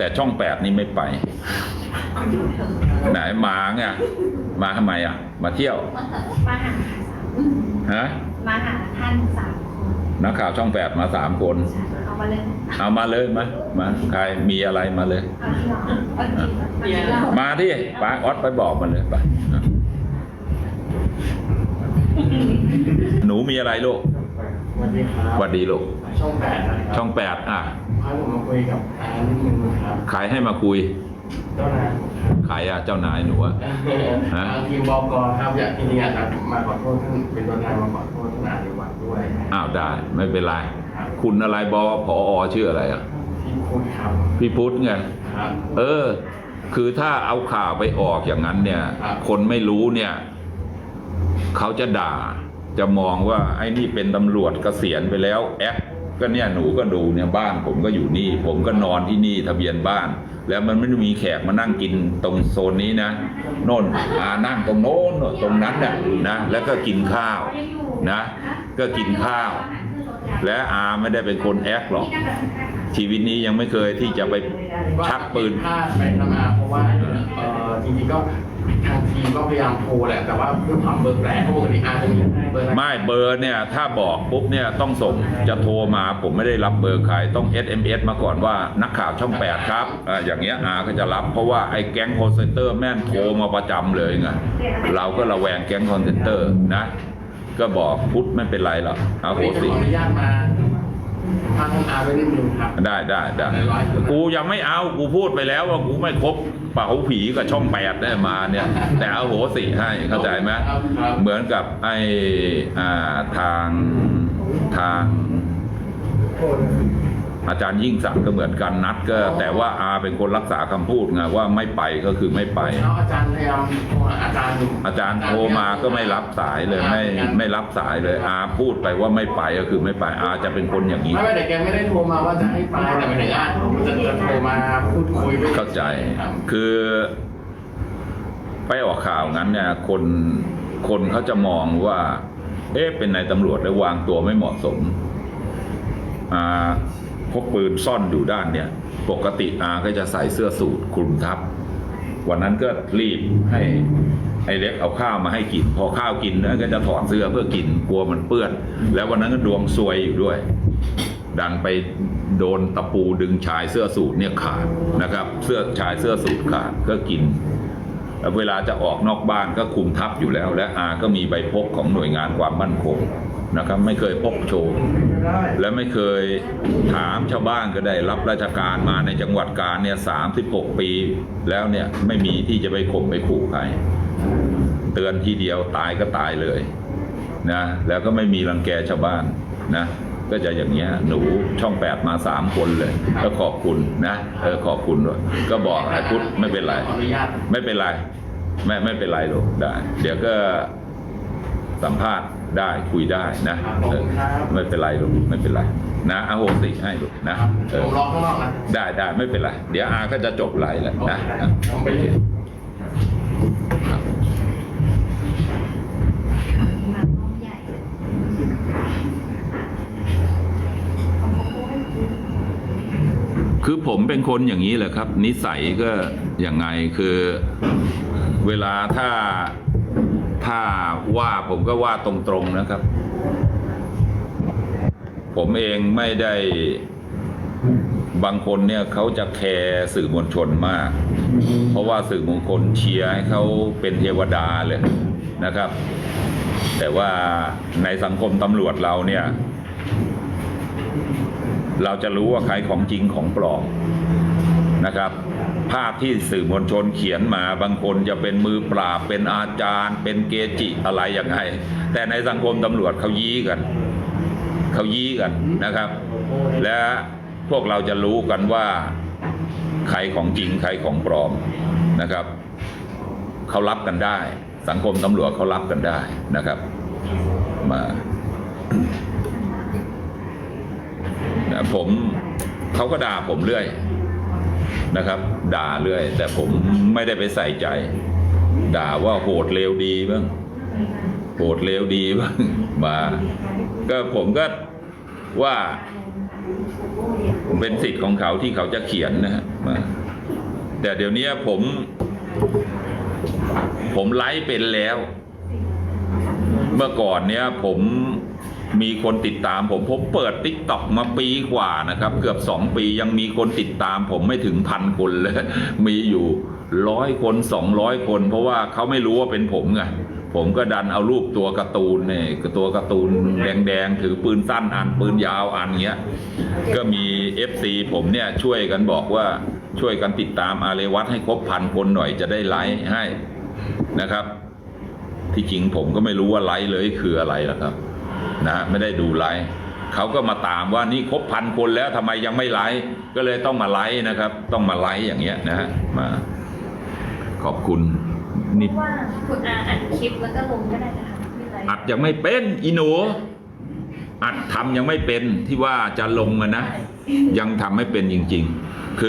แต่ช่องแปดนี่ไม่ไป ไหนมาไงมาทำไมอะ มาเที่ยว มาหาฮะมาหาท่านสามคนนักข่าวช่องแปดมาสามคน เอามาเลย เอามาเลยมามาใครมีอะไรมาเลยเอาที่เราเอาที่เรามาที่ป้าออสไปบอกมันเลยไปอะหนูมีอะไรลูกสวัสดีครับหวัดดีลูก ช่องแปดนะครับช่องแปดอะ ให้ผมมาคุยกับอานิดนึงครับใครให้มาคุย เจ้านายผมครับใครอะเจ้านายหนูอะฮะ ทางทีมบอกครับอยากที่นี่ครับมาขอโทษท่านเป็นตัวแทนมาขอโทษท่านอานิวัตรด้วยอ้าวได้ ไม่เป็นไรคุณอะไรบอพออชื่ออะไรอะที่คุณครับพี่พุทธไง ครับ เออ คือถ้าเอาข่าวไปออกอย่างนั้นเนี่ย ครับ คนไม่รู้เนี่ย เขาจะด่า จะมองว่าไอ้นี่เป็นตำรวจเกษียณไปแล้ว แอป ก็เนี่ยหนูก็ดูเนี่ยบ้านผมก็อยู่นี่ ผมก็นอนที่นี่ทะเบียนบ้าน แล้วมันไม่ได้มีแขกมานั่งกินตรงโซนนี้นะโน่นอานั่งตรงโน้นตรงนั้นน่ะนะแล้วก็กินข้าวนะ ก็กินข้าว และอาไม่ได้เป็นคนแอคหรอก ชีวิตนี้ยังไม่เคยที่จะไปชักปืน เพราะว่า จริงๆก็ทางทีมก็พยายามโทรแหละแต่ว่าเพื่อความเบอร์แปลกเพราะปกติอาจะมีเบอร์ไม่เบอร์เนี่ยถ้าบอกปุ๊บเนี่ยต้องส่งจะโทรมาผมไม่ได้รับเบอร์ใครต้อง SMS มาก่อนว่านักข่าวช่อง 8 ครับอ่าอย่างเงี้ยอาก็จะรับเพราะว่าไอ้แก๊งคอนเซนเตอร์แม่นโทรมาประจำเลยไงเราก็ระแวงแก๊งคอนเซนเตอร์นะ ก็บอกพุทธไม่เป็นไรหรอกเอาวันโหนี้จะสิขออนุญาตมา ทางท่านอาไว้นิดนึงครับได้ได้ได้กูยังไม่เอากูพูดไปแล้วว่ากูไม่คบเป่าผีกับช่องแปดได้มาเนี่ย แต่เอาโหสิให้เข้าใจไหมครับครับเหมือนกับไอ้อ่าทางทาง อาจารย์ยิ่งศักดิ์ก็เหมือนกันนัดก็ แต่ว่าอาเป็นคนรักษาคำพูดไงว่าไม่ไปก็คือไม่ไปแล้วอาจารย์พยายามโทรหาอาจารย์อยู่อาจารย์โทรมาก็ไม่รับสายเลยไม่ไม่รับสายเลยอาพูดไปว่าไม่ไปก็คือไม่ไปอาจะเป็นคนอย่างนี้ไม่ไม่แต่แกไม่ได้โทรมาว่าจะให้ไปแต่หมายถึงอะจะจะโทรมาพูดคุยด้วยเข้าใจครับคือ ไปออกข่าวงั้นเนี่ยคนคนเขาจะมองว่า เอ๊ะเป็นนายตำรวจแล้ววางตัวไม่เหมาะสมอ่า พกปืนซ่อนอยู่ด้านเนี่ย ปกติอาก็จะใส่เสื้อสูทคลุมทับ วันนั้นก็รีบให้ไอ้เล็กเอาข้าวมาให้กิน พอข้าวกินแล้วก็จะถอดเสื้อเพื่อกินกลัวมันเปื้อน แล้ววันนั้นก็ดวงซวยอยู่ด้วย ดันไปโดนตะปูดึงชายเสื้อสูทเนี่ยขาดนะครับ เสื้อชายเสื้อสูทขาดก็กินเวลาจะออกนอกบ้านก็คุมทับอยู่แล้ว และอาก็มีใบพกของหน่วยงานความมั่นคง นะครับไม่เคยพกโชว์และไม่เคยถามชาวบ้านก็ได้รับราชการมาในจังหวัดกาญเนี่ยสามสิบหกปี แล้วเนี่ยไม่มีที่จะไปข่มไปขู่ใครเตือนทีเดียวตายก็ตายเลยนะแล้วก็ไม่มีรังแกชาวบ้านนะก็จะอย่างเงี้ยหนูช่องแปดมาสามคนเลยก็ขอบคุณนะเออขอบคุณด้วยก็บอกไอ้พุทธไม่เป็นไร ไม่เป็นไร ไม่ไม่เป็นไรหรอกได้ เดี๋ยวก็ สัมภาษณ์ได้คุยได้นะเออไม่เป็นไรหรอกไม่เป็นไรนะอาโหสิให้ลูกนะเอผอมรอข้างนอกนะได้ได้ไม่เป็นไรเดี๋ยวอาก็จะจบไลน์แล้วนะอะผมไปโอเคเรียนครับหนักน้องใหญ่เอามาพูดให้คุยคือผมเป็นคนอย่างนี้แหละครับ นิสัยก็อย่างไงคือเวลาถ้า ถ้าว่าผมก็ว่าตรงๆนะครับ ผมเองไม่ได้บางคนเนี่ยเขาจะแคร์สื่อมวลชนมาก เพราะว่าสื่อมวลชนเชียร์ให้เขาเป็นเทวดาเลยนะครับ แต่ว่าในสังคมตำรวจเราเนี่ย เราจะรู้ว่าใครของจริงของปลอม นะครับ ภาพที่สื่อมวลชนเขียนมาบางคนจะเป็นมือปราบ เป็นอาจารย์ เป็นเกจิอะไรอย่างไรแต่ในสังคมตำรวจเขายี้กันเขายี้กันนะครับ และพวกเราจะรู้กันว่าใครของจริงใครของปลอมนะครับเขารับกันได้ สังคมตำรวจเขารับกันได้นะครับ มาผมเขาก็ด่าผมเรื่อย นะครับ ด่าเรื่อย แต่ผมไม่ได้ไปใส่ใจ ด่าว่าโหดเลวดีบ้างโหดเลวดีบ้างมา ก็ผมก็ว่าเป็นสิทธิ์ของเขาที่เขาจะเขียนนะฮะมาแต่เดี๋ยวนี้ผม ผมไลฟ์เป็นแล้ว เมื่อก่อนเนี้ยผม มีคนติดตามผมผมเปิดติ๊กต็อกมาปีกว่านะครับ เกือบสองปียังมีคนติดตาม ผมไม่ถึงพันคนเลยมีอยู่ร้อยคนสองร้อยคน เพราะว่าเขาไม่รู้ว่าเป็นผมไงผมก็ดันเอารูปตัวการ์ตูนเนี่ยตัวการ์ตูนแดงๆ ถือปืนสั้นอันปืนยาวอันเงี้ย ก็มี FC ผมเนี่ยช่วยกันบอกว่าช่วยกันติดตามอาเรวัตให้ครบพันคนหน่อยจะได้ไลค์ให้นะครับ ที่จริงผมก็ไม่รู้ว่าไลค์เลยคืออะไรหรอกครับ นะไม่ได้ดูไลค์เขาก็มาตามว่านี่ครบพันคนแล้วทำไมยังไม่ไลค์ก็เลยต้องมาไลค์นะครับ ต้องมาไลค์อย่างเงี้ยนะฮะมาขอบคุณนี่ว่าคุณอาอัดคลิปแล้วก็ลงก็ได้นะคะไม่เป็นไรอัดยังไม่เป็นอีหนู อัดทำยังไม่เป็นที่ว่าจะลงอะนะ ยังทำไม่เป็นจริง ๆ